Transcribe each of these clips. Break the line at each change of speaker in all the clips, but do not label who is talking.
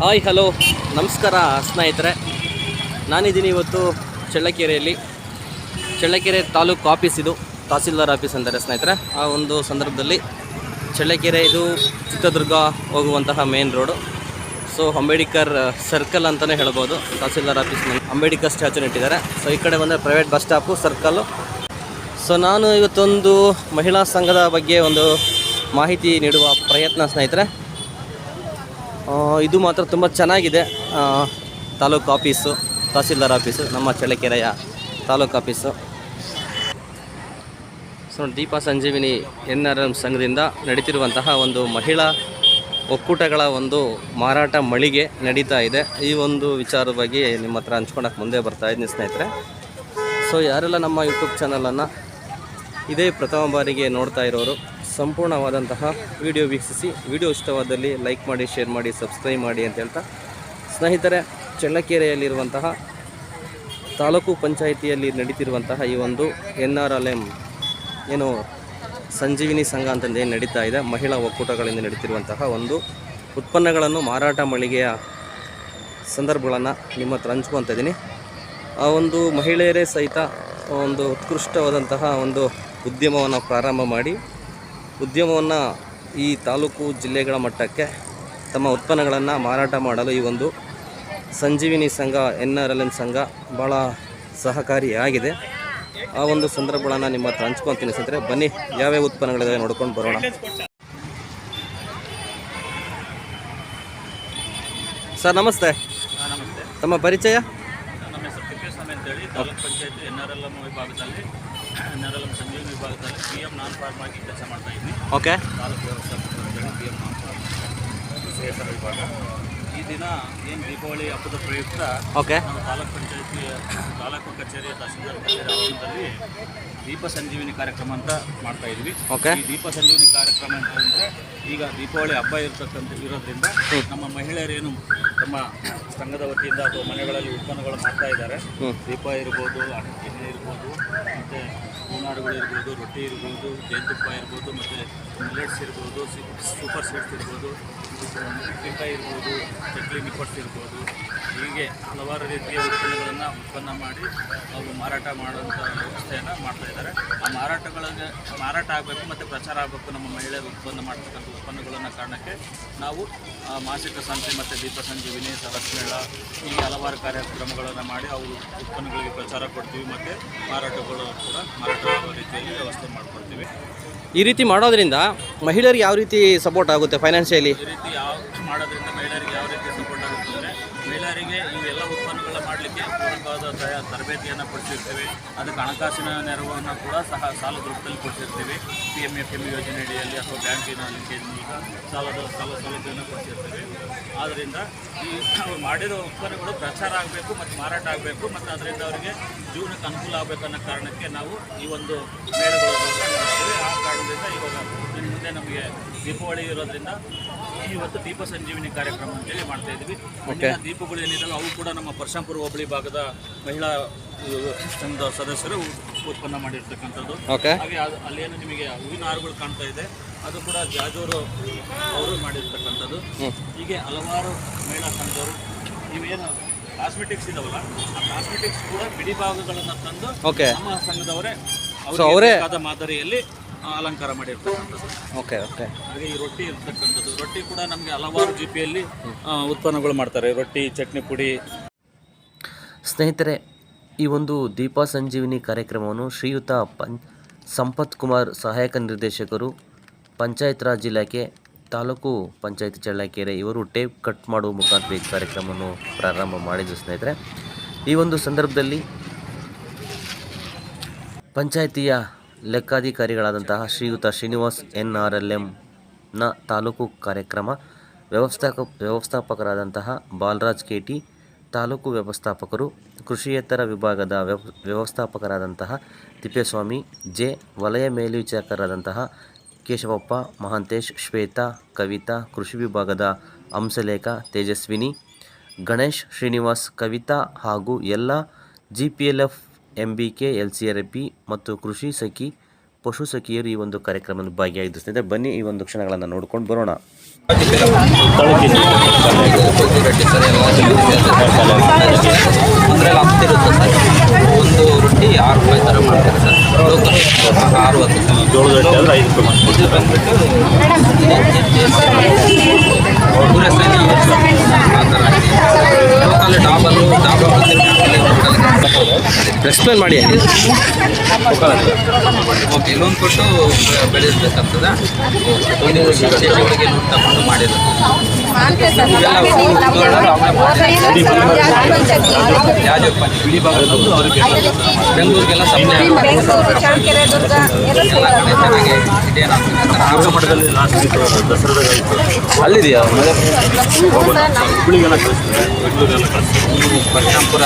Hi, hello. ನಮಸ್ಕಾರ, ಸ್ನೇಹಿತರೆ. ನಾನಿದ್ದೀನಿ ಇವತ್ತು ಚಳ್ಳಕೆರೆಯಲ್ಲಿ. ಚಳ್ಳಕೆರೆ ತಾಲೂಕು ಆಫೀಸ್ ಇದು, ತಹಸೀಲ್ದಾರ್ ಆಫೀಸ್ ಅಂತಾರೆ ಸ್ನೇಹಿತರೆ. ಆ ಒಂದು ಸಂದರ್ಭದಲ್ಲಿ ಚಳ್ಳಕೆರೆ ಇದು ಚಿತ್ರದುರ್ಗ ಹೋಗುವಂತಹ main road so Ambedkar circle ಅಂತಲೇ ಹೇಳ್ಬೋದು. ತಹಸೀಲ್ದಾರ್ ಆಫೀಸ್ ಅಂಬೇಡ್ಕರ್ ಸ್ಟ್ಯಾಚು ಇಟ್ಟಿದ್ದಾರೆ ಸೊ ಈ ಕಡೆ ಬಂದರೆ private bus stop circle so ನಾನು ಇವತ್ತೊಂದು ಮಹಿಳಾ ಸಂಘದ ಬಗ್ಗೆ ಒಂದು ಮಾಹಿತಿ ನೀಡುವ ಪ್ರಯತ್ನ ಸ್ನೇಹಿತರೆ. ಇದು ಮಾತ್ರ ತುಂಬ ಚೆನ್ನಾಗಿದೆ. ತಾಲೂಕು ಆಫೀಸು, ತಹಸೀಲ್ದಾರ್ ಆಫೀಸು, ನಮ್ಮ ಚಳ್ಳಕೆರೆಯ taluk office. So, Deepa Sanjeevini N R M ಸಂಘದಿಂದ ನಡೀತಿರುವಂತಹ ಒಂದು ಮಹಿಳಾ ಒಕ್ಕೂಟಗಳ ಒಂದು ಮಾರಾಟ ಮಳಿಗೆ ನಡೀತಾ ಇದೆ. ಈ ಒಂದು ವಿಚಾರದ ಬಗ್ಗೆ ನಿಮ್ಮ ಹತ್ರ ಹಂಚ್ಕೊಳಕ್ಕೆ ಮುಂದೆ ಬರ್ತಾ ಇದ್ದೀನಿ ಸ್ನೇಹಿತರೆ. ಸೊ, ಯಾರೆಲ್ಲ ನಮ್ಮ ಯೂಟ್ಯೂಬ್ ಚಾನಲನ್ನು ಇದೇ ಪ್ರಥಮ ಬಾರಿಗೆ ನೋಡ್ತಾ ಇರೋರು ಸಂಪೂರ್ಣವಾದಂತಹ ವಿಡಿಯೋ ವೀಕ್ಷಿಸಿ, ವಿಡಿಯೋ ಇಷ್ಟವಾದಲ್ಲಿ ಲೈಕ್ ಮಾಡಿ, ಶೇರ್ ಮಾಡಿ, ಸಬ್ಸ್ಕ್ರೈಬ್ ಮಾಡಿ ಅಂತ ಹೇಳ್ತಾ, ಸ್ನೇಹಿತರೆ, ಚಳ್ಳಕೆರೆಯಲ್ಲಿರುವಂತಹ ತಾಲೂಕು ಪಂಚಾಯಿತಿಯಲ್ಲಿ ನಡೀತಿರುವಂತಹ ಈ ಒಂದು ಎನ್ ಆರ್ ಎಲ್ ಎಂ ಏನು ಸಂಜೀವಿನಿ ಸಂಘ ಅಂತಂದು ಏನು ನಡೀತಾ ಇದೆ, ಮಹಿಳಾ ಒಕ್ಕೂಟಗಳಿಂದ ನಡೀತಿರುವಂತಹ ಒಂದು ಉತ್ಪನ್ನಗಳನ್ನು ಮಾರಾಟ ಮಳಿಗೆಯ ಸಂದರ್ಭಗಳನ್ನು ನಿಮ್ಮ ಹತ್ರ ಹಂಚ್ಕೊತಾ ಆ ಒಂದು ಮಹಿಳೆಯರೇ ಸಹಿತ ಒಂದು ಉತ್ಕೃಷ್ಟವಾದಂತಹ ಒಂದು ಉದ್ಯಮವನ್ನು ಪ್ರಾರಂಭ ಮಾಡಿ ಉದ್ಯಮವನ್ನು ಈ ತಾಲೂಕು ಜಿಲ್ಲೆಗಳ ಮಟ್ಟಕ್ಕೆ ತಮ್ಮ ಉತ್ಪನ್ನಗಳನ್ನು ಮಾರಾಟ ಮಾಡಲು ಈ ಒಂದು ಸಂಜೀವಿನಿ ಸಂಘ ಎನ್ ಆರ್ ಎಲ್ ಎನ್ ಸಂಘ ಭಾಳ ಸಹಕಾರಿಯಾಗಿದೆ ಆ ಒಂದು ಸಂದರ್ಭಗಳನ್ನು ನಿಮ್ಮ ಹತ್ರ ಹಂಚ್ಕೊತೀನಿ ಸ್ನೇಹಿತರೆ. ಬನ್ನಿ ಯಾವ್ಯಾವ ಉತ್ಪನ್ನಗಳಿದೆ ನೋಡ್ಕೊಂಡು ಬರೋಣ. ಸರ್ ನಮಸ್ತೆ. ತಮ್ಮ ಪರಿಚಯ?
ನಮ್ಮ ಹೆಸರು ತಿಪ್ಪೇಸ್ವಾಮಿ ಅಂತೇಳಿ. Taluk panchayat N R L ವಿಭಾಗದಲ್ಲಿ ಆರ್ ಎಲ್ ವಿಭಾಗದಲ್ಲಿ ಪಿ ಎಂ ನಾನ್ ಫಾರ್ಮ್ ಆಗಿ ಕೆಲಸ ಮಾಡ್ತಾ ಇದ್ವಿ.
ಓಕೆ
ತಾಲೂಕು ವ್ಯವಸ್ಥಾಪಕರು ಅಂತೇಳಿ ಪಿ ಎಂ ನಾನ್ ಫಾರ್ಮ್ ವಿಭಾಗ. ಈ ದಿನ ಏನು ದೀಪಾವಳಿ ಹಬ್ಬದ ಪ್ರಯುಕ್ತ
ಓಕೆ
ನಮ್ಮ ತಾಲೂಕು ಪಂಚಾಯತಿ ತಾಲೂಕು ಕಚೇರಿಯ ತಹಸೀಲ್ದಾರ್ ಕಚೇರಿ ಆವರಣದಲ್ಲಿ ದೀಪ ಸಂಜೀವಿನಿ ಕಾರ್ಯಕ್ರಮ ಅಂತ ಮಾಡ್ತಾ ಇದ್ವಿ.
ಓಕೆ
ಈ ದೀಪ ಸಂಜೀವಿನಿ ಕಾರ್ಯಕ್ರಮ ಅಂತಂದ್ರೆ ಈಗ ದೀಪಾವಳಿ ಹಬ್ಬ ಇರತಕ್ಕಂಥ ಇರೋದ್ರಿಂದ ನಮ್ಮ ಮಹಿಳೆಯರೇನು ತಮ್ಮ ಸಂಘದ ವತಿಯಿಂದ ಅಥವಾ ಮನೆಗಳಲ್ಲಿ ಉತ್ಪನ್ನಗಳು ಮಾಡ್ತಾ ಇದ್ದಾರೆ. ದೀಪ ಇರ್ಬೋದು ಅಡಿಕೆ ಇರ್ಬೋದು ಮತ್ತು ಹೂನಾರುಗಳು ಇರ್ಬೋದು ರೊಟ್ಟಿ ಇರ್ಬೋದು ಜೇನುತುಪ್ಪ ಇರ್ಬೋದು ಮತ್ತು ಮಿಲೆಟ್ಸ್ ಇರ್ಬೋದು ಸೂಪರ್ ಸೀಡ್ಸ್ ಇರ್ಬೋದು. ಉಪ್ಪಿನಕಾಯಿ ಇರ್ಬೋದು ಚಕ್ಲಿ ನಿಪ್ಪಟ್ಸ್ ಇರ್ಬೋದು ಹೀಗೆ ಹಲವಾರು ರೀತಿಯ ಉತ್ಪನ್ನಗಳನ್ನು ಉತ್ಪನ್ನ ಮಾಡಿ ಅವರು ಮಾರಾಟ ಮಾಡುವಂಥ ವ್ಯವಸ್ಥೆಯನ್ನು ಮಾಡ್ತಾ ಇದ್ದಾರೆ. ಆ ಮಾರಾಟಗಳಿಗೆ, ಮಾರಾಟ ಆಗಬೇಕು ಮತ್ತು ಪ್ರಚಾರ ಆಗಬೇಕು ನಮ್ಮ ಮಹಿಳೆಯರು ಉತ್ಪನ್ನ ಮಾಡ್ತಕ್ಕಂಥ ಉತ್ಪನ್ನಗಳನ್ನು ಕಾರಣಕ್ಕೆ ನಾವು ಮಾಸಿಕ ಸಂತೆ ಮತ್ತು ದೀಪ ಸಂಜೀವಿನಿ ಸರಸ್ ಮೇಳ ಹೀಗೆ ಹಲವಾರು ಕಾರ್ಯಕ್ರಮಗಳನ್ನು ಮಾಡಿ ಅವರು ಉತ್ಪನ್ನಗಳಿಗೆ ಪ್ರಚಾರ ಕೊಡ್ತೀವಿ ಮತ್ತು ಮಾರಾಟಗಳು ಕೂಡ ಮಾರಾಟ ರೀತಿಯಲ್ಲಿ ವ್ಯವಸ್ಥೆ ಮಾಡಿಕೊಡ್ತೀವಿ
ಈ ರೀತಿ ಮಾಡೋದ್ರಿಂದ ಮಹಿಳೆಯರಿಗೆ ಯಾವ ರೀತಿ ಸಪೋರ್ಟ್ ಆಗುತ್ತೆ ಫೈನಾನ್ಷಿಯಲಿ
ಈ ರೀತಿ ಯಾವ ಮಾಡೋದ್ರಿಂದ ಮಹಿಳೆಯರಿಗೆ ಯಾವ ರೀತಿ ಸಪೋರ್ಟ್ ಆಗುತ್ತೆ ತ- ತರಬೇತಿಯನ್ನು ಕೊಡ್ತಿರ್ತೀವಿ ಅದಕ್ಕೆ ಹಣಕಾಸಿನ ನೆರವನ್ನು ಕೂಡ ಸಹ ಸಾಲದ ರೂಪದಲ್ಲಿ ಕೊಡ್ತಿರ್ತೀವಿ ಪಿ ಎಂ ಎಫ್ ಎಂ ಯೋಜನೆ ಅಡಿಯಲ್ಲಿ ಅಥವಾ ಬ್ಯಾಂಕಿನ ಈಗ ಸಾಲದ ಸಾಲ ಸೌಲಭ್ಯವನ್ನು ಕೊಡ್ತಿರ್ತೀವಿ ಆದ್ದರಿಂದ ಈ ಮಾಡಿರೋ ಉತ್ಪನ್ನಗಳು ಪ್ರಚಾರ ಆಗಬೇಕು ಮತ್ತು ಮಾರಾಟ ಆಗಬೇಕು ಮತ್ತು ಅದರಿಂದ ಅವರಿಗೆ ಜೀವನಕ್ಕೆ ಅನುಕೂಲ ಆಗಬೇಕನ್ನೋ ಕಾರಣಕ್ಕೆ ನಾವು ಈ ಒಂದು ಮೇಳಗಳನ್ನು ನಡೆಸ್ತೀವಿ ಆ ಕಾರಣದಿಂದ ಇವಾಗ ಇನ್ನು ಮುಂದೆ ನಮಗೆ ದೀಪಾವಳಿ ಇರೋದ್ರಿಂದ ಇವತ್ತು ದೀಪ ಸಂಜೀವಿನಿ ಕಾರ್ಯಕ್ರಮ ಅಂತೇಳಿ ಮಾಡ್ತಾ ಇದ್ವಿ ಮುಂದಿನ ದೀಪಗಳು ಏನಿದೆಲ್ಲ ಅವು ಕೂಡ ನಮ್ಮ ಪರಶಂಪುರ ಹೋಬಳಿ ಭಾಗದ ಮಹಿಳಾ ಸಂಘದ ಸದಸ್ಯರು ಉತ್ಪನ್ನ ಮಾಡಿರ್ತಕ್ಕಂಥದ್ದು. ಹಾಗೆ ಅಲ್ಲಿ ಅಲ್ಲೇನು ನಿಮಗೆ ಹೂವಿನ ಹಾರುಗಳು ಕಾಣ್ತಾ ಇದೆ. ಅದು ಕೂಡ ಜಾಜೂರು ಅವರು ಮಾಡಿರ್ತಕ್ಕಂಥದ್ದು. ಹೀಗೆ ಹಲವಾರು ಮಹಿಳಾ ಸಂಘದವರು ನೀವೇನು ಕಾಸ್ಮೆಟಿಕ್ಸ್ ಇದಾವಲ್ಲ ಆ ಕಾಸ್ಮೆಟಿಕ್ಸ್ ಕೂಡ ಬಿಡಿ ಭಾಗಗಳನ್ನು ತಂದು ನಮ್ಮ ಸಂಘದವರೇ
So ಅವರೇ-
ಮಾದರಿಯಲ್ಲಿ ಅಲಂಕಾರ ಮಾಡಿರ್ತಕ್ಕಂಥದ್ದು.
ಓಕೆ ಓಕೆ
ಹಾಗೆ ಈ ರೊಟ್ಟಿ ಇರ್ತಕ್ಕಂಥದ್ದು. ರೊಟ್ಟಿ ಕೂಡ ನಮಗೆ ಹಲವಾರು ಜಿ ಪಿಯಲ್ಲಿ ಉತ್ಪನ್ನಗಳು ಮಾಡ್ತಾರೆ. ರೊಟ್ಟಿ ಚಟ್ನಿ ಪುಡಿ.
ಸ್ನೇಹಿತರೆ ಈ ಒಂದು ದೀಪ ಸಂಜೀವಿನಿ ಕಾರ್ಯಕ್ರಮವನ್ನು ಶ್ರೀಯುತ ಪಂ ಸಂಪತ್ ಕುಮಾರ್ ಸಹಾಯಕ ನಿರ್ದೇಶಕರು ಪಂಚಾಯತ್ ರಾಜ್ ಇಲಾಖೆ ತಾಲೂಕು ಪಂಚಾಯತ್ ಚಳ್ಳಕೆರೆ ಇವರು ಟೇಪ್ ಕಟ್ ಮಾಡುವ ಮುಖಾಂತರ ಈ ಕಾರ್ಯಕ್ರಮವನ್ನು ಪ್ರಾರಂಭ ಮಾಡಿದ್ದು ಸ್ನೇಹಿತರೆ. ಈ ಒಂದು ಸಂದರ್ಭದಲ್ಲಿ ಪಂಚಾಯಿತಿಯ ಲೆಕ್ಕಾಧಿಕಾರಿಗಳಾದಂತಹ ಶ್ರೀಯುತ ಶ್ರೀನಿವಾಸ್ ಎನ್ ಆರ್ ಎಲ್ ಎಂನ ತಾಲೂಕು ಕಾರ್ಯಕ್ರಮ ವ್ಯವಸ್ಥಾಪ ವ್ಯವಸ್ಥಾಪಕರಾದಂತಹ ಬಾಲರಾಜ್ ಕೆಟಿ, ತಾಲೂಕು ವ್ಯವಸ್ಥಾಪಕರು ಕೃಷಿಯೇತರ ವಿಭಾಗದ ವ್ಯವ, ವ್ಯವಸ್ಥಾಪಕರಾದಂತಹ ತಿಪ್ಪೇಸ್ವಾಮಿ, ಜೆ ವಲಯ ಮೇಲ್ವಿಚಾರಕರಾದಂತಹ ಕೇಶವಪ್ಪ, ಮಹಾಂತೇಶ್, ಶ್ವೇತಾ, ಕವಿತಾ, ಕೃಷಿ ವಿಭಾಗದ ಹಂಸಲೇಖ, ತೇಜಸ್ವಿನಿ, ಗಣೇಶ್ ಶ್ರೀನಿವಾಸ್, ಕವಿತಾ ಹಾಗೂ ಎಲ್ಲ G P L F M B K L C R P ಮತ್ತು ಕೃಷಿ ಸಖಿ, ಪಶು ಸಖಿಯರು ಈ ಒಂದು ಕಾರ್ಯಕ್ರಮದ ಭಾಗಿಯಾಗಿದ್ದು ಸ್ನೇಹಿತರೆ ಬನ್ನಿ, ಈ ಒಂದು ಕ್ಷಣಗಳನ್ನು ನೋಡ್ಕೊಂಡು ಬರೋಣ.
ಒಂದು ರೊಟ್ಟಿ ಆರು ರೂಪಾಯಿ ಆರು ಹತ್ತು
ಐದು ರೂಪಾಯಿ
ಎಕ್ಸ್ಪ್ಲೇನ್ ಮಾಡಿ.
ಓಕೆ ಲೋನ್ ಕೊಟ್ಟು ಬೆಳೆಸ್ಬೇಕಾಗ್ತದೆ? ಲೋನ್ ಮಾಡಿರೋದು ಇವೆಲ್ಲ ಊರುಗಳು ಅವರೇ ಮಾಡಿರೋದು. ಯಾಜಪ್ಪ ಬಿಳಿ ಭಾಗದಲ್ಲೂ ಅವ್ರಿಗೆ ಬೆಂಗಳೂರಿಗೆಲ್ಲ ಸಪ್ಲೈ ಎಲ್ಲ ಕಡೆ ಚೆನ್ನಾಗಿ ಇದೇನಾಗ್ತದೆ
ದುರ್ಗ ಮಠದಲ್ಲಿ ಲಾಸ್ಟ್ ವೀಕ್ ದಸರಾದಾಗ ಆಯಿತು
ಅಲ್ಲಿದೆಯಾ
ಹುಬ್ಳಿಗೆಲ್ಲ ಕಳಿಸ್ತಾರೆ ಬೆಂಗಳೂರೆಲ್ಲ ಕಳಿಸ್ತಾರೆ
ಬಸರಾಂಪುರ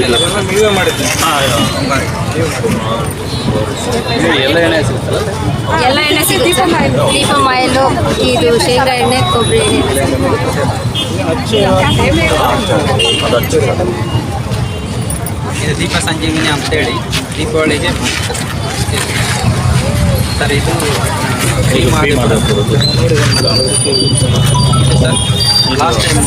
ಎಲ್ಲ ನೀವೇ ಮಾಡಿದ್ದೆ
ಹಾಂ ಎಲ್ಲ ಎಣ್ಣೆ ಸಿಗುತ್ತಲ್ಲ?
ಎಲ್ಲ ಎಣ್ಣೆ ಸಿಗುತ್ತೆ. ಇದು ಶೇಂಗಾ ಎಣ್ಣೆ ಕೊಬ್ಬರಿ ಎಣ್ಣೆ
ಇದು ದೀಪ ಸಂಜೀವಿನಿ ಅಂತೇಳಿ ದೀಪಾವಳಿಗೆ ಸರ್ ಇದು ಸರ್ ಲಾಸ್ಟ್ ಟೈಮ್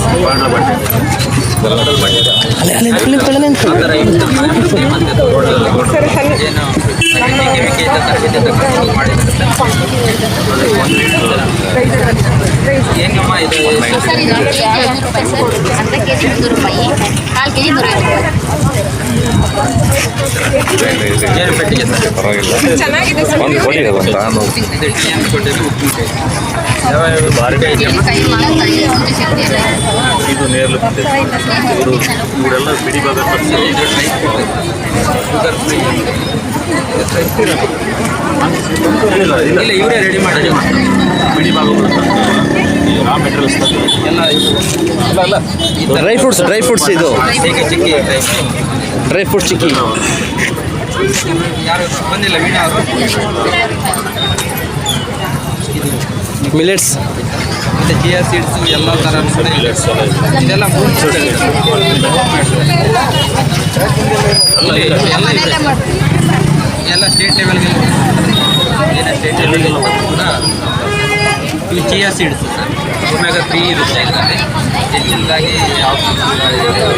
ಅರ್ಧ ಕೆ ಜಿ ನೂರು ರೂಪಾಯಿ ಕಾಲು ಕೆ ಜಿ
ಪೆಟ್ಟಿಗೆ ಸರ್
ಒಂದು ಕೊಡಿ ನಾನು
ಉಪ್ಪಿನಕಾಯಿ
ಯಾವ ಭಾರಿ
ಕೈ ಇದು
ನೇರ್ಲು ಇವರು ಇವರೆಲ್ಲ ಬಿಡಿ ಭಾಗ ಇಲ್ಲ ಇಲ್ಲ.
ಇಲ್ಲ ಇವರೇ ರೆಡಿ ಮಾಡಿ
ಬಿಡಿ ಭಾಗಗಳು ಈ ರಾ ಮೆಟೀರಿಯಲ್ಸ್
ಎಲ್ಲ ಇದು.
ಅಲ್ಲ ಅಲ್ಲ
ಡ್ರೈ ಫ್ರೂಟ್ಸ್ ಡ್ರೈ ಫ್ರೂಟ್ಸ್ ಇದು.
ಚಿಕ್ಕಿ
ಡ್ರೈ ಫ್ರೂಟ್ಸ್ ಚಿಕ್ಕಿ
ಯಾರು ಬಂದಿಲ್ಲ ವೀಣಾ ಅವರು.
ಮಿಲೆಟ್ಸ್
ಮತ್ತೆ ಚಿಯಾ ಸೀಡ್ಸು ಎಲ್ಲ ಥರ ಕೂಡ ಇದೆ. ಇದೆಲ್ಲ ಎಲ್ಲ ಎಲ್ಲ ಸ್ಟೇಟ್ ಲೆವೆಲ್ಗೆ ಏನು ಸ್ಟೇಟ್ ಲೆವೆಲ್ಗೆ ಕೂಡ ಇವು ಚಿಯಾ ಸೀಡ್ಸ್ ಸರ್ ತ್ರೀ ಇರುತ್ತೆ ಹೆಚ್ಚಿನದಾಗಿ ಯಾವ ಇವೆಲ್ಲ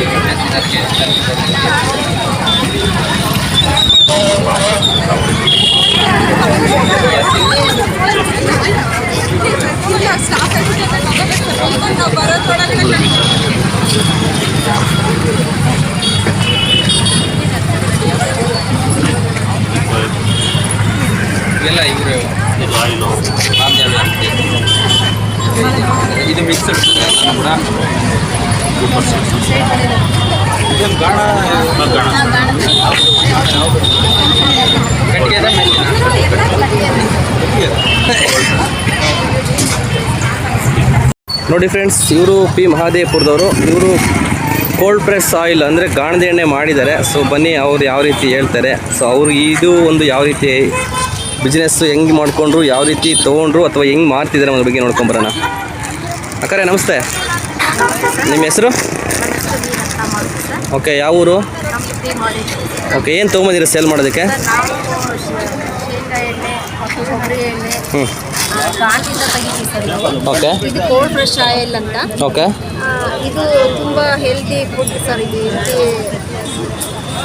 ನೋಡಿ ಫ್ರೆಂಡ್ಸ್ ಇವರು ಪಿ ಮಹಾದೇವಪುರದವರು. ಇವರು ಕೋಲ್ಡ್ ಪ್ರೆಸ್ ಆಯಿಲ್ ಅಂದರೆ ಗಾಣದ ಎಣ್ಣೆ ಮಾಡಿದ್ದಾರೆ. ಸೊ ಬನ್ನಿ ಅವ್ರು ಯಾವ ರೀತಿ ಹೇಳ್ತಾರೆ. ಸೊ ಅವ್ರು ಇದು ಒಂದು ಯಾವ ರೀತಿ ಬಿಸ್ನೆಸ್ಸು ಹೆಂಗೆ ಮಾಡಿಕೊಂಡ್ರು, ಯಾವ ರೀತಿ ತೊಗೊಂಡ್ರು ಅಥವಾ ಹೆಂಗೆ ಮಾಡ್ತಿದ್ದಾರೆ ಅನ್ನೋದ್ರ ಬಗ್ಗೆ ನೋಡ್ಕೊಂಬರೋಣ ಅಕ್ಕರೆ, ನಮಸ್ತೆ. ನಿಮ್ಮ ಹೆಸರು? ಓಕೆ ಯಾವ ಊರು? ಓಕೆ ಏನು ತೊಗೊಂಬಂದಿರ ಸೇಲ್ ಮಾಡೋದಕ್ಕೆ? ಹ್ಞೂ
ಘಾಟಿಂದ ತೆಗಿತೀವಿ ಸರ್.
ಓಕೆ.
ಇದು ಕೋಲ್ಡ್ ಫ್ರೆಶ್ ಆಯಿಲ್ ಅಂತ.
ಓಕೆ.
ಆ, ಇದು ತುಂಬ ಹೆಲ್ದಿ ಫುಡ್ ಸರ್ ಇದು.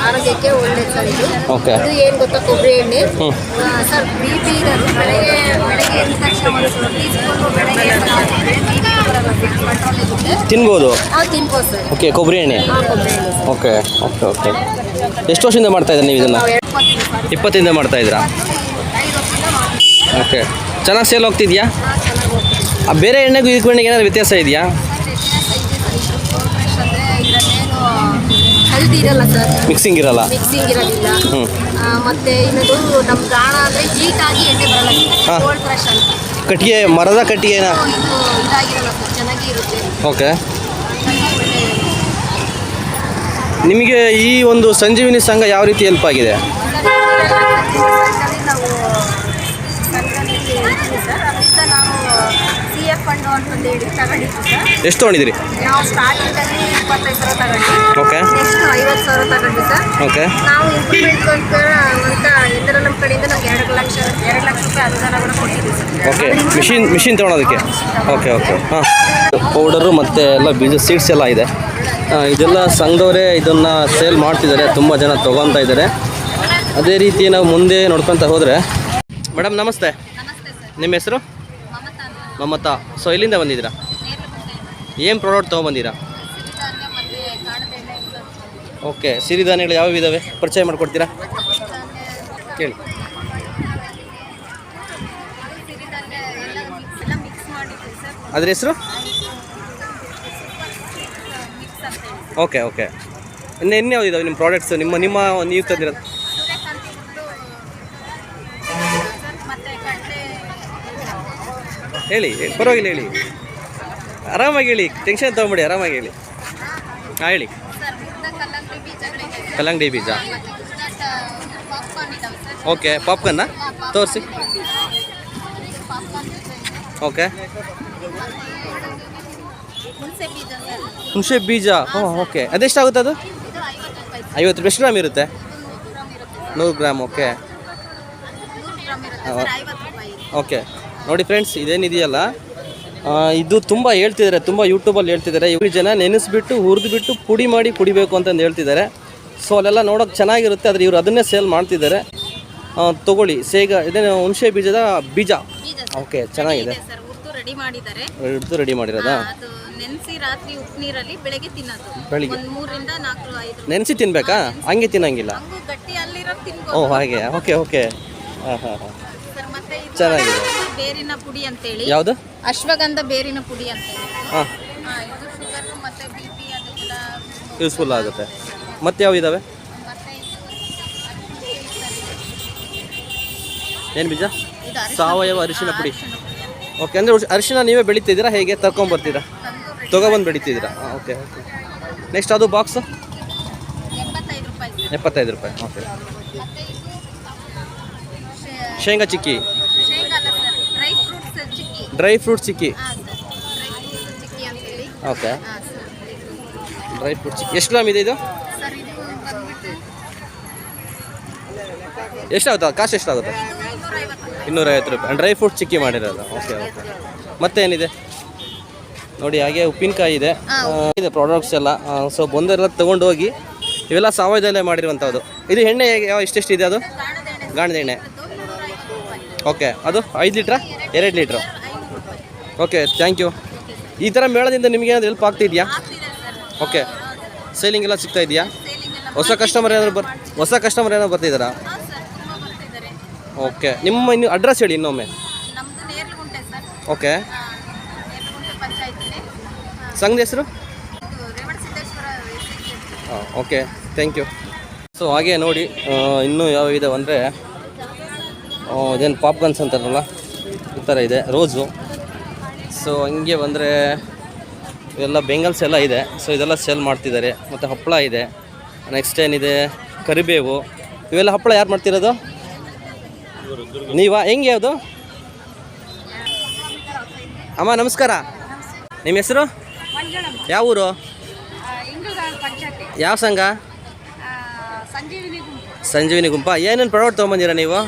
ಆರೋಗ್ಯಕ್ಕೆ ಒಳ್ಳೇದು ಸರ್ ಇದು.
ಓಕೆ.
ಇದು ಏನು ಗೊತ್ತಾ ಕೊಬ್ಬರಿ ಎಣ್ಣೆ? ಆ, ಸರ್ ಬಿ ಪಿ ಇರೋದು ಬೆಳಗ್ಗೆ ಬೆಳಗ್ಗೆ ಎದ್ದ ತಕ್ಷಣ ಒಂದು ಟೀ ಸ್ಪೂನು ಬೆಳಗ್ಗೆ ಎದ್ದ ತಕ್ಷಣ ಬಿ ಪಿ ಕಂಟ್ರೋಲ್ ಇರುತ್ತೆ
ತಿನ್ಬೋದು?
ನಾವು ತಿನ್ಬೋದು ಸರ್.
ಓಕೆ ಕೊಬ್ಬರಿ ಎಣ್ಣೆ.
ಹಾಂ ಕೊಬ್ಬರಿ ಎಣ್ಣೆ ಸರ್.
Okay okay okay. ಎಷ್ಟು ವರ್ಷದಿಂದ ಮಾಡ್ತಾ ಇದ್ದೀರಾ ನೀವು ಇದನ್ನು?
ನಾವು ಸರ್.
ಇಪ್ಪತ್ತಿಂದ ಮಾಡ್ತಾ ಇದ್ದೀರಾ?
ಐದು ವರ್ಷದಿಂದ ಮಾಡ್ತೀವಿ
ಓಕೆ. ಚೆನ್ನಾಗಿ ಸೇಲ್ ಹೋಗ್ತಿದ್ಯಾ? ಬೇರೆ ಎಣ್ಣೆಗೂ ಇದಕ್ಕೂ ಎಣ್ಣೆಗೆ ಏನಾದ್ರು ವ್ಯತ್ಯಾಸ ಇದೆಯಾ?
ಫ್ರೆಶ್ ಅಂದರೆ ಹಲ್ದಿ ಇರಲ್ಲ? ಸರ್
ಮಿಕ್ಸಿಂಗ್ ಇರಲ್ಲ
ಮಿಕ್ಸಿಂಗ್ ಇರೋದಿಲ್ಲ ಮತ್ತೆ ಇನ್ನೊಂದು ನಮ್ಮ ಗಾಣ ಅಂದರೆ ಹೀಟಾಗಿ ಎಣ್ಣೆ ಬರಲ್ಲ
ಹಾ.
ಕೋಲ್ಡ್ ಫ್ರೆಶ್ ಅಂತ.
ಕಟ್ಟಿಗೆ ಮರದ ಕಟ್ಟಿಗೆನ
ಇದು ಇದಾಗಿರಲ್ಲ ಸರ್ ಚೆನ್ನಾಗಿ ಇರುತ್ತೆ.
ಓಕೆ ನಿಮಗೆ ಈ ಒಂದು ಸಂಜೀವಿನಿ ಸಂಘ ಯಾವ ರೀತಿ ಹೆಲ್ಪ್ ಆಗಿದೆ?
ಅಂತಂದು ಹೇಳಿ ತಗೊಂಡಿದ್ದು
ಎಷ್ಟು ತೊಗೊಂಡಿದ್ದೀರಿ?
ನಾವು ಸ್ಟಾರ್ಟಿಂಗಲ್ಲಿ ಇಪ್ಪತ್ತೈದು ಸಾವಿರ ತಗೊಂಡ್ವಿ
ಓಕೆ
ನೆಕ್ಸ್ಟ್ ಐವತ್ತು ಸಾವಿರ ತಗೊಂಡ್ವಿ ಸರ್.
ಓಕೆ
ನಾವು ಇಂಪ್ರೂವ್ಮೆಂಟ್ ಅಂತ ಅಂತ ಎಲ್ಲರ ನಮ್ಮ ಕಡೆಯಿಂದ ನಮ್ಗೆ ಎರಡು ಲಕ್ಷ ಎರಡು ಲಕ್ಷ ರೂಪಾಯಿ ಅನುದಾನ ಕೂಡ ಕೊಟ್ಟಿದ್ದೀವಿ ಸರ್.
ಓಕೆ ಮಿಷಿನ್ ಮಿಷಿನ್ ತೊಗೊಳೋದಕ್ಕೆ? ಓಕೆ ಓಕೆ ಹಾಂ. ಪೌಡರು ಮತ್ತು ಎಲ್ಲ ಬೀಜ ಸೀಡ್ಸ್ ಎಲ್ಲ ಇದೆ. ಇದೆಲ್ಲ ಸಂಘದವರೇ ಇದನ್ನು ಸೇಲ್ ಮಾಡ್ತಿದ್ದಾರೆ. ತುಂಬ ಜನ ತೊಗೊತಾ ಇದ್ದಾರೆ. ಅದೇ ರೀತಿ ನಾವು ಮುಂದೆ ನೋಡ್ಕೊತ ಹೋದರೆ. ಮೇಡಮ್ ನಮಸ್ತೆ.
ನಮಸ್ತೆ ಸರ್.
ನಿಮ್ಮ ಹೆಸರು?
ಮಮತಾ
ಸೊ ಎಲ್ಲಿಂದ ಬಂದಿದ್ದೀರಾ? ಏನು ಪ್ರಾಡಕ್ಟ್ ತೊಗೊಂಬಂದಿರಾ ಓಕೆ ಸಿರಿಧಾನ್ಯಗಳು ಯಾವ್ಯಾವ ಇದ್ದಾವೆ ಪರಿಚಯ ಮಾಡಿಕೊಡ್ತೀರಾ? ಕೇಳಿ. ಅದ್ರ ಹೆಸರು? ಓಕೆ ಓಕೆ ಇನ್ನು ಇನ್ಯಾವ್ದು ಇದಾವೆ ನಿಮ್ಮ ಪ್ರಾಡಕ್ಟ್ಸ್ ನಿಮ್ಮ ನಿಮ್ಮ, ನೀವು ತಂದಿರೋದು? ಹೇಳಿ ಪರವಾಗಿಲ್ಲ, ಹೇಳಿ. ಆರಾಮಾಗಿ ಹೇಳಿ ಟೆನ್ಷನ್ ತೊಗೊಂಬಿಡಿ, ಆರಾಮಾಗಿ ಹೇಳಿ. ಹಾಂ, ಹೇಳಿ.
ಕಲ್ಲಂಗಡಿ
ಬೀಜ. ಓಕೆ ತೋರಿಸಿ
ಪಾಪ್ಕಾರ್ನ್ ಇದೆ
ಓಕೆ.
ಹುಣಸೆ ಬೀಜ.
ಹ್ಞೂ ಓಕೆ. ಅದೆಷ್ಟಾಗುತ್ತೆ ಅದು?
ಐವತ್ತು ರೂಪಾಯಿ.
ಎಷ್ಟು ಗ್ರಾಮ್ ಇರುತ್ತೆ?
ನೂರು ಗ್ರಾಮ್,
ಓಕೆ. ಓಕೆ. ನೋಡಿ ಫ್ರೆಂಡ್ಸ್ ಇದೇನಿದೆಯಲ್ಲ ಇದು ತುಂಬ ಹೇಳ್ತಿದ್ದಾರೆ ತುಂಬ ಯೂಟ್ಯೂಬಲ್ಲಿ ಹೇಳ್ತಿದ್ದಾರೆ. ಇವ್ರಿ ಜನ ನೆನೆಸ್ಬಿಟ್ಟು ಹುರಿದ್ಬಿಟ್ಟು ಪುಡಿ ಮಾಡಿ ಕುಡಿಬೇಕು ಅಂತಂದು ಹೇಳ್ತಿದ್ದಾರೆ. ಸೊ ಅಲ್ಲೆಲ್ಲ ನೋಡೋಕೆ ಚೆನ್ನಾಗಿರುತ್ತೆ ಆದರೆ ಇವರು ಅದನ್ನೇ ಸೇಲ್ ಮಾಡ್ತಿದ್ದಾರೆ. ತಗೊಳ್ಳಿ ಸೇಗ ಇದೇ ಹುಣಸೆ ಬೀಜದ ಬೀಜ? ಓಕೆ ಚೆನ್ನಾಗಿದೆ.
ರೆಡಿ ಮಾಡಿದ್ದಾರೆ.
ಹಿಡಿದು ರೆಡಿ ಮಾಡಿರೋದಾ?
ಅದು ನೆನೆಸಿ ರಾತ್ರಿ ಉಪ್ಪು ನೀರಲ್ಲಿ ಬೆಳಗ್ಗೆ ತಿನ್ನೋದು.
ಬೆಳಿಗ್ಗೆ.
ಒಂದು ಮೂರರಿಂದ ನಾಲ್ಕು ಐದು.
ನೆನೆಸಿ ತಿನ್ಬೇಕಾ? ಹಂಗೆ ತಿನ್ನಂಗಿಲ್ಲ?
ಗಟ್ಟಿ ಅಲ್ಲಿರೋ
ಓ ಹಾಗೆ. ಓಕೆ ಓಕೆ ಹಾಂ ಹಾಂ ಹಾಂ. ಚೆನ್ನಾಗಿದೆ.
ಬೇರಿನ ಪುಡಿ ಅಂತೇಳಿ.
ಯಾವುದು?
ಅಶ್ವಗಂಧ ಬೇರಿನ ಪುಡಿ ಅಂತೇಳಿ.
ಹಾಂ.
ಹಾ, ಇದು ಶುಗರ್ ಮತ್ತೆ ಬಿ ಪಿ ಅದಕ್ಕೆಲ್ಲ
ಯೂಸ್ಫುಲ್ ಆಗುತ್ತೆ. ಮತ್ತೆ ಯಾವ ಇದ್ದಾವೆ
ಮತ್ತೆ
ಏನು ಬೀಜ?
ಇದು ಅರಿಶಿನ
ಸಾವಯವ ಅರಿಶಿನ ಪುಡಿ. ಓಕೆ ಅಂದರೆ ಅರಿಶಿನ ನೀವೇ ಬೆಳಿತಿದ್ದೀರಾ? ಹೇಗೆ ತರ್ಕೊಂಬರ್ತೀರಾ ತೊಗೊಬಂದು ಬೆಳಿತಿದ್ದೀರಾ? ಓಕೆ ಓಕೆ ನೆಕ್ಸ್ಟ್ ಅದು ಬಾಕ್ಸ್
ಎಂಬತ್ತೈದು ರೂಪಾಯಿ.
ಎಪ್ಪತ್ತೈದು ರೂಪಾಯಿ ಓಕೆ ಶೇಂಗಾ ಚಿಕ್ಕಿ
ಶೇಂಗಾ ಅಲ್ಲ ಸರ್ ಡ್ರೈ ಫ್ರೂಟ್ಸ್ ಚಿಕ್ಕಿ
ಡ್ರೈ ಫ್ರೂಟ್ ಚಿಕ್ಕಿ? ಓಕೆ. ಡ್ರೈ ಫ್ರೂಟ್ ಚಿಕ್ಕಿ. ಎಷ್ಟು ಗ್ರಾಮ್ ಇದೆ ಇದು? ಎಷ್ಟಾಗುತ್ತೆ ಕಾಸ್ಟ್ ಎಷ್ಟಾಗುತ್ತೆ
ಇನ್ನೂರೈವತ್ತು ರೂಪಾಯಿ.
ಡ್ರೈ ಫ್ರೂಟ್ ಚಿಕ್ಕಿ ಮಾಡಿರೋದು. Okay okay. ಮತ್ತೇನಿದೆ? ನೋಡಿ ಹಾಗೆ ಉಪ್ಪಿನಕಾಯಿ ಇದೆ. ಇದೆ ಪ್ರಾಡಕ್ಟ್ಸ್ ಎಲ್ಲ. ಸೊ ಬಂದೆಲ್ಲ ತೊಗೊಂಡು ಹೋಗಿ ಇವೆಲ್ಲ ಸಾವಯವದಲ್ಲೇ ಮಾಡಿರುವಂಥದ್ದು. ಇದು ಎಣ್ಣೆ ಹೇಗೆ ಯಾವ ಎಷ್ಟೆಷ್ಟು ಇದೆ ಅದು? ಗಾಣದ ಎಣ್ಣೆ ಓಕೆ. ಅದು ಐದು ಲೀಟ್ರಾ? ಎರಡು ಲೀಟ್ರು? ಓಕೆ ಥ್ಯಾಂಕ್ ಯು ಈ ಥರ ಮೇಳದಿಂದ ನಿಮಗೆ ಏನಾದ್ರು ಹೆಲ್ಪ್ ಆಗ್ತಿದೆಯಾ? ಓಕೆ ಸೇಲಿಂಗ್ ಎಲ್ಲ ಸಿಗ್ತಾ ಇದೆಯಾ? ಹೊಸ ಕಸ್ಟಮರ್ ಏನಾದರೂ ಬರ್ ಹೊಸ ಕಸ್ಟಮರ್ ಏನಾದ್ರು ಬರ್ತಿದ್ದಾರಾ ಓಕೆ ನಿಮ್ಮ ಇನ್ನು ಅಡ್ರೆಸ್ ಹೇಳಿ ಇನ್ನೊಮ್ಮೆ. ಓಕೆ ಸಂಘದ ಹೆಸರು? ಹಾಂ ಓಕೆ ಥ್ಯಾಂಕ್ ಯು ಸೊ ಹಾಗೆ ನೋಡಿ ಇನ್ನೂ ಯಾವ ಇದಾವೆ ಅಂದರೆ ಇದೇನು ಪಾಪ್ಕಾರ್ನ್ಸ್ ಅಂತಾರಲ್ಲ? ಈ ಥರ ಇದೆ. ರೋಸು ಸೊ ಹಂಗೆ ಬಂದರೆ ಇವೆಲ್ಲ ಬೆಂಗಲ್ಸ್ ಎಲ್ಲ ಇದೆ. ಸೊ ಇದೆಲ್ಲ ಸೇಲ್ ಮಾಡ್ತಿದ್ದಾರೆ. ಮತ್ತು ಹಪ್ಪಳ ಇದೆ. ನೆಕ್ಸ್ಟ್ ಏನಿದೆ? ಕರಿಬೇವು. ಇವೆಲ್ಲ ಹಪ್ಪಳ ಯಾರು ಮಾಡ್ತಿರೋದು? ನೀವಾ? ಹೆಂಗೆ ಯಾವುದು? ಅಮ್ಮ, ನಮಸ್ಕಾರ. ನಿಮ್ಮ ಹೆಸರು? ಯಾವ ಊರು? ಯಾವ ಸಂಘ?
ಸಂಜೀವಿನಿ ಗುಂಪು.
ಏನೇನು ಪ್ರಾಡಕ್ಟ್ ತೊಗೊಂಬಂದಿರಾ ನೀವು?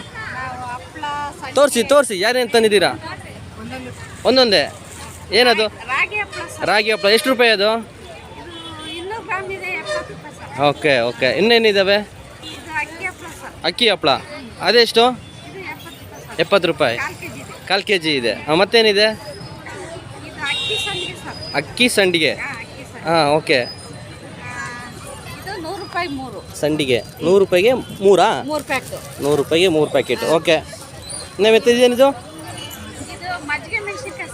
ತೋರಿಸಿ ತೋರಿಸಿ. ಯಾರೇನು ತಂದಿದ್ದೀರಾ? ಒಂದೊಂದೇ. ಏನದು?
ರಾಗಿ ಹಪ್ಪಳ
ಎಷ್ಟು ರೂಪಾಯಿ ಅದು? Okay okay. ಇನ್ನೇನಿದ್ದಾವೆ
ಅಕ್ಕಿ ಹಪ್ಪಳ
ಅದೆಷ್ಟು?
ಎಪ್ಪತ್ತು ರೂಪಾಯಿ ಕಾಲು ಕೆ ಜಿ ಇದೆ.
ಹಾಂ ಮತ್ತೇನಿದೆ?
ಅಕ್ಕಿ ಸಂಡಿಗೆ ಹಾಂ
ಓಕೆ. ಸಂಡಿಗೆ. ನೂರು ರೂಪಾಯಿಗೆ ಮೂರಾ? ನೂರು ರೂಪಾಯಿಗೆ ಮೂರು ಪ್ಯಾಕೆಟ್. ಓಕೆ.
ಮಜ್ಜಿಗೆ ಮೆಣಸಿನ್ಕಾಯಿ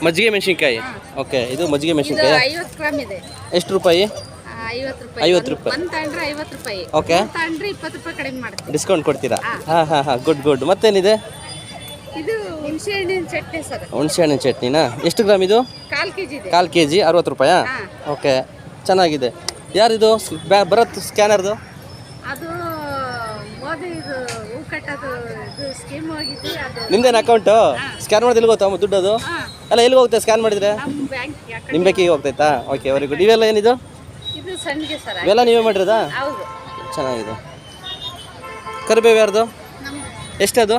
ಮಜ್ಜಿಗೆ ಮೆಣಸಿನ್ಕಾಯಿ? ಓಕೆ ಇದು ಮಜ್ಜಿಗೆ ಮೆಣಸಿನ್ಕಾಯಿ.
ಐವತ್ತು ಗ್ರಾಮ್ ಇದೆ.
ಎಷ್ಟು ರೂಪಾಯಿ?
ಐವತ್ತು ರೂಪಾಯಿ.
ಐವತ್ತು ರೂಪಾಯಿ.
ಒಂದು ತಗೊಂಡ್ರೆ ಐವತ್ತು ರೂಪಾಯಿ.
ಓಕೆ
ಒಂದ್ ತಗೊಂಡ್ರೆ ಇಪ್ಪತ್ತು ರೂಪಾಯಿ ಕಡಿಮೆ ಮಾಡ್ತೀವಿ.
ಡಿಸ್ಕೌಂಟ್ ಕೊಡ್ತೀರಾ? ಹಾಂ. ಹಾಂ ಹಾಂ ಗುಡ್ ಗುಡ್ ಮತ್ತೇನಿದೆ?
ಇದು ಹುಣಸೆ ಹಣ್ಣಿನ ಚಟ್ನಿ ಸರ್.
ಚಟ್ನಿನಾ? ಎಷ್ಟು ಗ್ರಾಮ್ ಇದು?
ಕಾಲು ಕೆ ಜಿ ಇದೆ.
ಕಾಲು ಕೆ ಜಿ ಅರವತ್ತು ರೂಪಾಯಾ? ಓಕೆ ಚೆನ್ನಾಗಿದೆ. ಯಾರಿದು? ಬ್ಯಾ- ಭರತ್ ಸ್ಕ್ಯಾನರ್ದು
ಅದು ಮೋದಿ ಇದು ಹೂ ಕಟ್ಟೋದು
ನಿಮ್ದೇನು ಅಕೌಂಟು ಸ್ಕ್ಯಾನ್ ಮಾಡಿದ್ರೆ ಎಲ್ಲಿ ಗೊತ್ತಾ ದುಡ್ಡು ಅದು ಅಲ್ಲ ಎಲ್ಲಿಗೆ ಹೋಗುತ್ತೆ ಸ್ಕ್ಯಾನ್ ಮಾಡಿದ್ರೆ?
ನಮ್ಮ
ಬೇಕಿಗೆ ಹೋಗ್ತೈತಾ ಓಕೆ ವೆರಿ ಗುಡ್ ಇವೆಲ್ಲ ಏನಿದು? ಇವೆಲ್ಲ ನೀವೇ ಮಾಡಿರೋದಾ? ಚೆನ್ನಾಗಿದೆ. ಕರಿಬೇವು ಯಾರ್ದು? ಅದು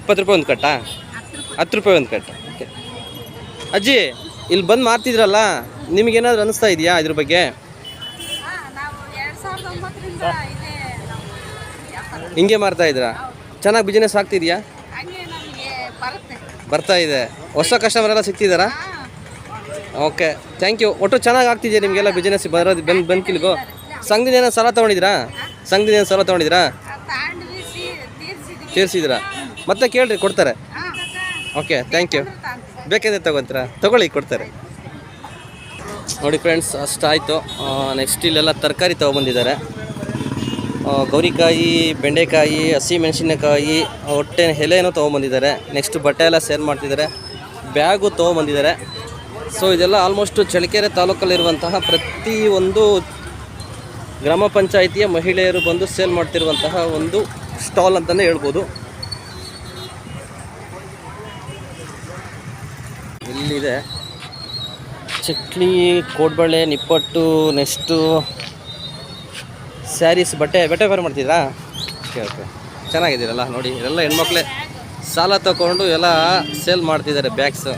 ಇಪ್ಪತ್ತು ರೂಪಾಯಿ ಒಂದು ಕಟ್ಟಾ? ಹತ್ತು ರೂಪಾಯಿ ಒಂದು ಕಟ್ಟ. ಓಕೆ ಅಜ್ಜಿ ಇಲ್ಲಿ ಬಂದು ಮಾರ್ತಿದ್ರಲ್ಲ ನಿಮಗೇನಾದ್ರೂ ಅನಿಸ್ತಾ ಇದೆಯಾ ಇದ್ರ ಬಗ್ಗೆ? ಹಿಂಗೆ ಮಾರ್ತಾ ಇದ್ರಾ? ಚೆನ್ನಾಗಿ ಬಿಸ್ನೆಸ್ ಆಗ್ತಿದ್ಯಾ? ಬರ್ತಾ ಇದೆ. ಹೊಸ ಕಸ್ಟಮರ್ ಎಲ್ಲ ಸಿಗ್ತಿದ್ದಾರಾ ಓಕೆ ಥ್ಯಾಂಕ್ ಯು ಒಟ್ಟು ಚೆನ್ನಾಗಿ ಆಗ್ತಿದೆಯಾ ನಿಮಗೆಲ್ಲ ಬಿಸ್ನೆಸ್ ಬರೋದು ಬಂದು ಬಂದ್ಕಿಲ್ಗೋ ಸಂಘದಿಂದ ಏನೋ ಸಾಲ ತೊಗೊಂಡಿದ್ರಾ ಸಂಘದಿಂದ ಏನೋ ಸಾಲ ತೊಗೊಂಡಿದ್ರಾ ತೀರಿಸಿದ್ದೀರಾ? ಮತ್ತೆ ಕೇಳ್ರಿ ಕೊಡ್ತಾರೆ. ಓಕೆ ಥ್ಯಾಂಕ್ ಯು ಬೇಕಾದ್ರೆ ತಗೊಂತೀರಾ? ತಗೊಳ್ಳಿ ಕೊಡ್ತಾರೆ. ನೋಡಿ ಫ್ರೆಂಡ್ಸ್ ಅಷ್ಟಾಯಿತು. ನೆಕ್ಸ್ಟ್ ಇಲ್ಲೆಲ್ಲ ತರಕಾರಿ ತೊಗೊಬಂದಿದ್ದಾರೆ. ಗೌರಿಕಾಯಿ, ಬೆಂಡೆಕಾಯಿ, ಹಸಿ ಮೆಣಸಿನಕಾಯಿ ಹೊಟ್ಟೆ ಎಲೆನೂ ತೊಗೊಂಬಂದಿದ್ದಾರೆ. ನೆಕ್ಸ್ಟ್ ಬಟ್ಟೆ ಎಲ್ಲ ಸೇಲ್ ಮಾಡ್ತಿದ್ದಾರೆ. ಬ್ಯಾಗು ತೊಗೊಂಬಂದಿದ್ದಾರೆ. ಸೊ ಇದೆಲ್ಲ ಆಲ್ಮೋಸ್ಟು ಚಳ್ಳಕೆರೆ ತಾಲೂಕಲ್ಲಿರುವಂತಹ ಪ್ರತಿಯೊಂದು ಗ್ರಾಮ ಪಂಚಾಯಿತಿಯ ಮಹಿಳೆಯರು ಬಂದು ಸೇಲ್ ಮಾಡ್ತಿರುವಂತಹ ಒಂದು ಸ್ಟಾಲ್ ಅಂತಲೇ ಹೇಳ್ಬೋದು. ಇಲ್ಲಿದೆ. ಚಕ್ಲಿ, ಕೋಡ್ಬಳೆ, ನಿಪ್ಪಟ್ಟು ನೆಕ್ಸ್ಟು ಸ್ಯಾರೀಸ್, ಬಟ್ಟೆ ಬಟ್ಟೆ ವ್ಯಾಪಾರ ಮಾಡ್ತಿದ್ರಾ? ಓಕೆ ಓಕೆ ಚೆನ್ನಾಗಿದ್ದೀರಲ್ಲ, ನೋಡಿ, ಎಲ್ಲ ಹೆಣ್ಮಕ್ಳೇ ಸಾಲ ತಗೊಂಡು ಎಲ್ಲ ಸೇಲ್ ಮಾಡ್ತಿದ್ದಾರೆ ಬ್ಯಾಗ್ಸ್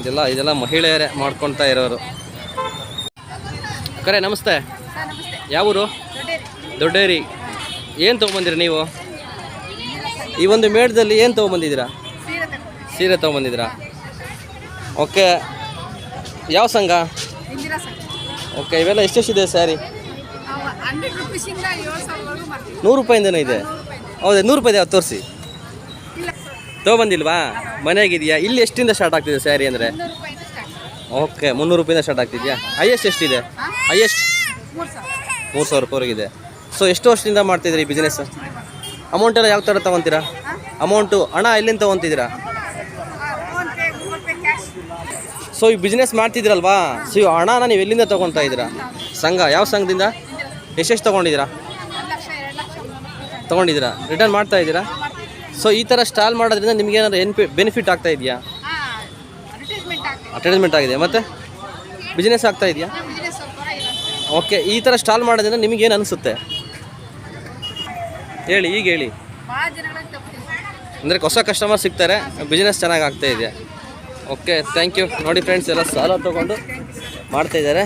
ಇದೆಲ್ಲ ಇದೆಲ್ಲ ಮಹಿಳೆಯರೇ ಮಾಡ್ಕೊಳ್ತಾ ಇರೋರು. ಕರೆ, ನಮಸ್ತೆ. ಯಾವೂರು
ದೊಡ್ಡೇರಿ.
ಏನು ತೊಗೊಂಬಂದಿರಿ ನೀವು? ಈ ಒಂದು ಮೇಡದಲ್ಲಿ ಏನು ತೊಗೊಂಬಂದಿದ್ದೀರಾ?
ಸೀರೆ
ತೊಗೊಂಬಂದಿದ್ದೀರಾ? ಓಕೆ ಯಾವ ಸಂಘ? ಓಕೆ ಇವೆಲ್ಲ ಎಷ್ಟೆಷ್ಟಿದೆ ಸ್ಯಾರಿ? ನೂರು ರೂಪಾಯಿಂದನೂ ಇದೆ? ಹೌದಾ ನೂರು ರೂಪಾಯಿ ಇದೆ ತೋರಿಸಿ. ತೊಗೊಂಬಂದಿಲ್ವಾ? ಮನೆಗಿದೆಯಾ ಇಲ್ಲಿ ಎಷ್ಟಿಂದ ಸ್ಟಾರ್ಟ್ ಆಗ್ತಿದೆ ಸ್ಯಾರಿ ಅಂದರೆ? ಓಕೆ ಮುನ್ನೂರು ರೂಪಾಯಿಂದ ಸ್ಟಾರ್ಟ್ ಆಗ್ತಿದೆಯಾ? ಹೈಯೆಸ್ಟ್ ಎಷ್ಟಿದೆ? ಹೈಯೆಸ್ಟ್
ಮೂರು ಸಾವಿರ.
ಮೂರು ಸಾವಿರ ರೂಪಾಯಿವರೆಗಿದೆ. ಸೊ ಎಷ್ಟು ವರ್ಷದಿಂದ ಮಾಡ್ತಿದ್ದೀರಿ ಈ ಬಿಸ್ನೆಸ್ ಅಮೌಂಟೆಲ್ಲ ಯಾವ ಥರ ತೊಗೊತೀರಾ? ಅಮೌಂಟು ಹಣ ಎಲ್ಲಿಂದ ತೊಗೊತಿದ್ದೀರಾ
PhonePe Google Pay cash
so ಈ ಬಿಸ್ನೆಸ್ ಮಾಡ್ತಿದ್ದೀರಲ್ವಾ? ಸೊ ಈ ಹಣನ ನೀವು ಎಲ್ಲಿಂದ ತೊಗೊತಾ ಇದ್ದೀರಾ? ಸಂಘ ಯಾವ ಸಂಘದಿಂದ? ಎಷ್ಟೆಷ್ಟು ತೊಗೊಂಡಿದ್ದೀರಾ? ತೊಗೊಂಡಿದ್ದೀರಾ? ರಿಟರ್ನ್ ಮಾಡ್ತಾ ಇದ್ದೀರಾ? ಸೊ ಈ ಥರ ಸ್ಟಾಲ್ ಮಾಡೋದ್ರಿಂದ ನಿಮ್ಗೆ ಏನಾದ್ರು ಎನ್ ಬೆನಿಫಿಟ್ ಆಗ್ತಾ ಇದೆಯಾ?
ಅಡ್ವರ್ಟೈಸ್ಮೆಂಟ್
ಅಟೆಂಡ್ಮೆಂಟ್ ಆಗಿದೆ. ಮತ್ತು? ಬಿಸ್ನೆಸ್ ಆಗ್ತಾ ಇದೆಯಾ? ಓಕೆ ಈ ಥರ ಸ್ಟಾಲ್ ಮಾಡೋದ್ರಿಂದ ನಿಮಗೇನು ಅನಿಸುತ್ತೆ? ಹೇಳಿ ಈಗ ಹೇಳಿ. ಅಂದರೆ ಹೊಸ ಕಸ್ಟಮರ್ ಸಿಗ್ತಾರೆ ಬಿಸ್ನೆಸ್ ಚೆನ್ನಾಗಿ ಆಗ್ತಾ ಇದೆ ಓಕೆ ಥ್ಯಾಂಕ್ ಯು ನೋಡಿ ಫ್ರೆಂಡ್ಸ್ ಎಲ್ಲ ಸಾಲ ತೊಗೊಂಡು ಮಾಡ್ತಾ ಇದ್ದಾರೆ.